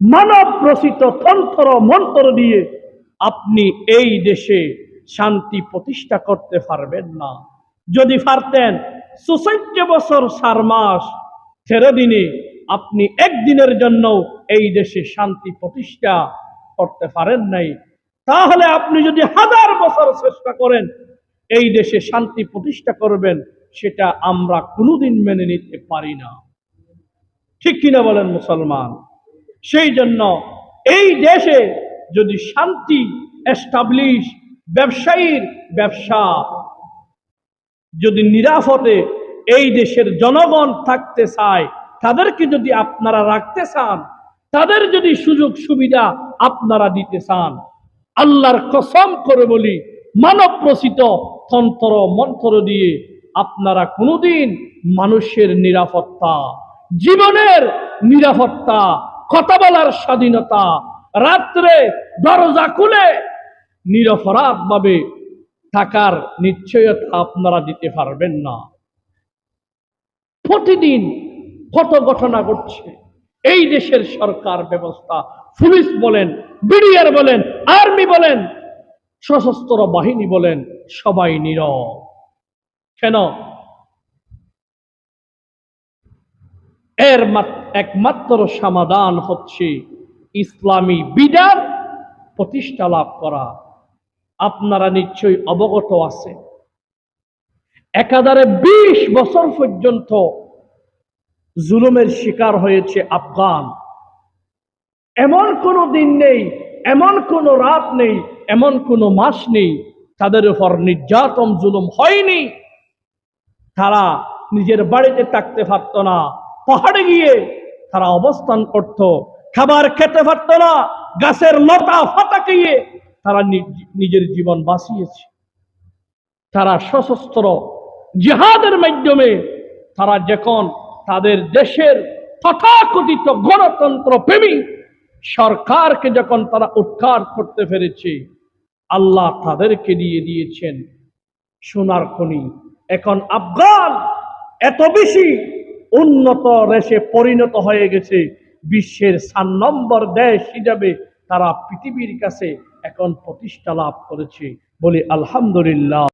মানব রচিত তন্ত্র মন্ত্র দিয়ে আপনি এই দেশে শান্তি প্রতিষ্ঠা করতে পারবেন না। যদি পারতেন সুচৈত্য বছর চার মাস তেরো দিনে আপনি একদিনের জন্য এই দেশে শান্তি প্রতিষ্ঠা করতে পারেন নাই। তাহলে আপনি যদি হাজার বছর চেষ্টা করেন, এই দেশে শান্তি প্রতিষ্ঠা করবেন, সেটা আমরা কোনোদিন মেনে নিতে পারি না। ঠিক কিনা বলেন মুসলমান? সেই জন্য এই দেশে যদি শান্তি এস্টাবলিশ ব্যবসায়ীর ব্যবসা, যদি নিরাপদে এই দেশের জনগণ থাকতে চায়, তাদেরকে যদি আপনারা রাখতে চান, তাদের যদি সুযোগ সুবিধা আপনারা দিতে চান, আল্লাহর কসম করে বলি, মানব প্রসিত তন্ত্র মন্ত্র দিয়ে আপনারা কোনোদিন মানুষের নিরাপত্তা, জীবনের নিরাপত্তা কথা বলার স্বাধীনতা। রাত্রে দরজা খুলে নিরপরাধ ভাবে থাকার নিশ্চয়তা আপনারা দিতে পারবেন না। প্রতিদিন কত ঘটনা ঘটছে? এই দেশের সরকার ব্যবস্থা, পুলিশ বলেন, বিডিআর বলেন, আর্মি বলেন, সশস্ত্র বাহিনী বলেন, সবাই নীরব। কেন? এর মাত- একমাত্র সমাধান হচ্ছে ইসলামী বিধান প্রতিষ্ঠা লাভ করা। আপনারা নিশ্চয়ই অবগত আছে একাধারে বিশ বছর পর্যন্ত জুলুমের শিকার হয়েছে আফগান। এমন কোনো দিন নেই, এমন কোনো রাত নেই, এমন কোনো মাস নেই, তাদের উপর নির্যাতন, জুলুম হয়নি। তারা নিজের বাড়িতে থাকতে পারত না পাহাড়ে গিয়ে তারা অবস্থান করত। খাবার খেতে পারত না, গাছের লতা ফাটা গিয়ে তারা নিজ- নিজের জীবন বাঁচিয়েছে। তারা সশস্ত্র জিহাদের মাধ্যমে তারা যখন তাদের দেশের তথাকথিত গণতন্ত্র প্রেমী সরকারকে যখন তারা উৎখাত করতে পেরেছে, আল্লাহ তাদেরকে দিয়ে দিয়েছেন সোনার খনি। এখন আফগান এত বেশি উন্নত রেশে পরিণত হয়ে গেছে। বিশ্বের সাত নম্বর দেশ হিসাবে তারা পৃথিবীর কাছে এখন প্রতিষ্ঠা লাভ করেছে বলি আলহামদুলিল্লাহ।